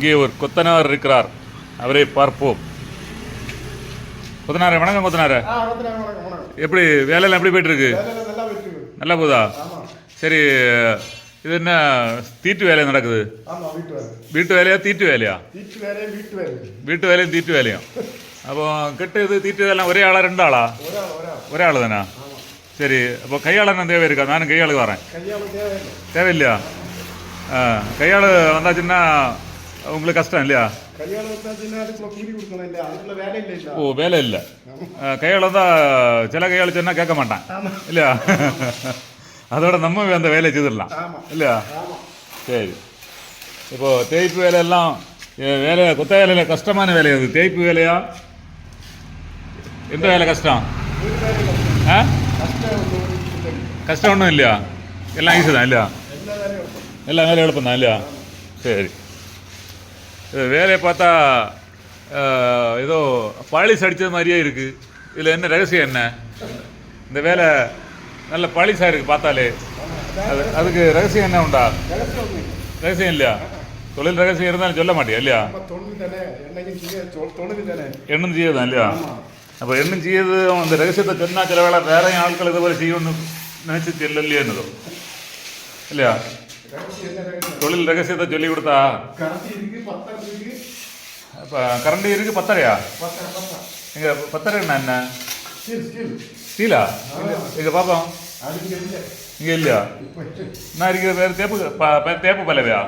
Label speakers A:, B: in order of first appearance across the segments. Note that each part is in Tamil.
A: இங்கே ஒரு கொத்தனார் இருக்கிறார். அவரை பார்ப்போம். கொத்தனாரே வணக்கம் கொத்தனாரே. எப்படி வேலையெல்லாம் எப்படி போயிட்டு இருக்கு
B: நல்லா
A: போதா சரி இது என்ன தீட்டு வேலை நடக்குது?
B: வீட்டு வேலை.
A: வீட்டு வேலையா தீட்டு வேலையா?
B: வீட்டு வேலையே வீட்டு வேலை.
A: வீட்டு வேலையும் தீட்டு வேலையும். அப்போ கெட்டு இது தீட்டு வேலை ஒரே ஆளா ரெண்டு ஆளா?
B: ஒரே
A: ஆள் தானா சரி அப்போ கையாளன் தேவை இருக்கா? நானும் கையாளுக்கு வரேன். தேவையில்லையா? ஆ கையாள் வந்தாச்சுன்னா உங்களுக்கு கஷ்டம் இல்லையா
B: கையாள வந்தாச்சுன்னா அதுக்குள்ள கூலி கொடுக்கணும் இல்லையா அதுக்குள்ள வேலை இல்லை இல்ல
A: ஓ வேலை இல்லை கையாள் வந்தால் சில கையாள் சொன்னால் கேட்க மாட்டான்
B: ஆமா
A: இல்லையா அதோட நம்ம அந்த வேலையை செய்திடலாம்
B: ஆமா
A: இல்லையா
B: ஆமா
A: சரி இப்போ தேய்ப்பு வேலையெல்லாம் எ, வேலை கொத்த வேலையில் கஷ்டமான வேலை அது தேய்ப்பு வேலையா எந்த வேலை கஷ்டம்
B: வீட்டு வேலையில
A: ஆ
B: கஷ்டம் ஒன்று இல்லை.
A: கஷ்டம் ஒன்றும் இல்லையா எல்லாம் ஈஸி தான் இல்லையா
B: எல்லா வேலையும் இருக்கும்.
A: எல்லா வேலையும் எளுப்பம் தான் இல்லையா சரி இது வேலையை பார்த்தா ஏதோ பாலிஸ் அடித்தது மாதிரியே இருக்குது இதில் என்ன ரகசியம் என்ன? இந்த வேலை நல்ல பாலிஸாக இருக்குது பார்த்தாலே. அது அதுக்கு ரகசியம் என்ன உண்டா?
B: ரகசியம்
A: இல்லையா? தொழில் ரகசியம் இருந்தாலும் சொல்ல மாட்டியா இல்லையா?
B: செய்ய
A: எண்ணும் செய்யதான் இல்லையா? அப்போ எண்ணும் செய்யது அந்த ரகசியத்தை சொன்னால் சில வேலை வேற ஆட்கள் இதை போல செய்யணும்னு நினச்சி தெரியல இல்லையா
B: இல்லையா?
A: தொழில் ரகசியத்தை சொல்லி கொடுத்தா?
B: கரண்டி இருக்கு
A: இப்போ கரண்டி இருக்கு பத்தரையா?
B: பத்தரம்
A: பத்தரை என்ன என்ன?
B: ஸ்டீலா?
A: எங்க பாப்போம். இங்கே இல்லையா? நான் இருக்கிற பேர் தேப்பு ப- தேப்பு பலவையா?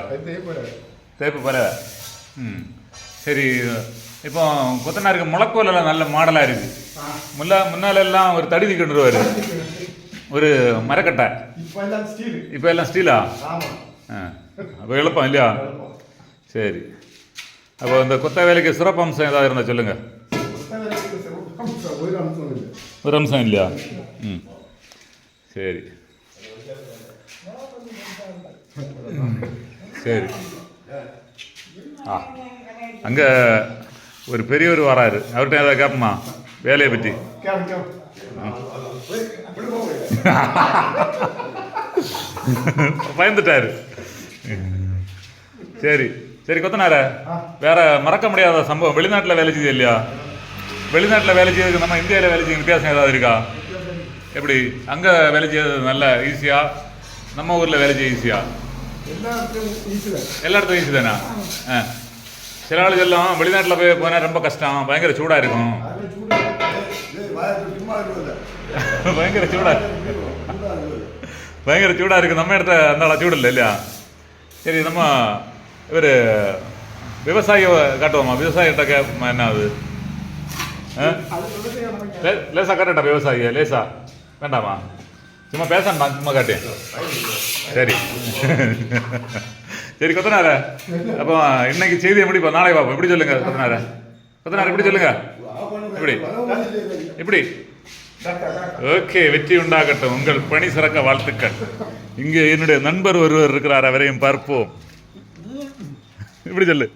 A: தேப்பு பலவை. ம். சரி இப்போ கொத்தனாருக்கு முளக்கோலெல்லாம் நல்ல மாடலாக இருக்கு. முல்லா முன்னாலெல்லாம் ஒரு தடி கொண்டு வருவார். ஒரு மரக்கட்டை.
B: இப்போ எல்லாம் ஸ்டீல்
A: அப்போ எழுப்பம் இல்லையா? சரி. அப்போ இந்த கொத்த வேலைக்கு சிறப்பம்சம் ஏதாவது இருந்தால் சொல்லுங்கள்
B: ஒரு அம்சம்
A: இல்லையா? ம். சரி. சரி. ஆ. அங்கே ஒரு பெரியவர் வராரு. அவர்கிட்ட ஏதாவது கேட்போமா? வேலையை பற்றி.
B: போக
A: பயந்துட்டாரு. சரி சரி கொத்தனார. வேற மறக்க முடியாத சம்பவம். வெளிநாட்டில் வேலை செய்யுது இல்லையா? வெளிநாட்டில் வேலை செய்யறதுக்கு நம்ம இந்தியாவில் வேலை செய்ய வித்தியாசம் ஏதாவது இருக்கா? எப்படி? அங்கே வேலை செய்யறது நல்ல ஈஸியா நம்ம ஊரில் வேலை செய்ய ஈஸியா
B: எல்லாருக்கும் ஈஸி தான்.
A: எல்லா இடத்துக்கும் ஈஸி தானே? ஆ. சில ஆளுகள் எல்லாம் வெளிநாட்டில் போய் போனால் ரொம்ப கஷ்டம். பயங்கர சூடாக இருக்கும்.
B: பயங்கர சூடா
A: பயங்கர சூடாக இருக்குது நம்ம இடத்த அந்த சூடு இல்லை இல்லையா சரி நம்ம இவர் விவசாயி காட்டுவோமா விவசாயிகிட்ட என்ன அது ஆ? லே- லேசா காட்டட்டா விவசாயி லேசா வேண்டாமா சும்மா பேசண்டா சும்மா காட்டு சரி சரி கொத்தனார அப்போ இன்னைக்கு செய்தியை எப்படி நாளை பார்ப்போம் இப்படி சொல்லுங்க கொத்தனார கொத்தனார் இப்படி சொல்லுங்க இப்படி. இப்படி. ஓகே வெற்றி உண்டாகட்டும். உங்கள் பணி சிறக்க வாழ்த்துக்கள். இங்கே என்னுடைய நண்பர் ஒருவர் இருக்கிறார் அவரையும் பார்ப்போம். இப்படி சொல்லு.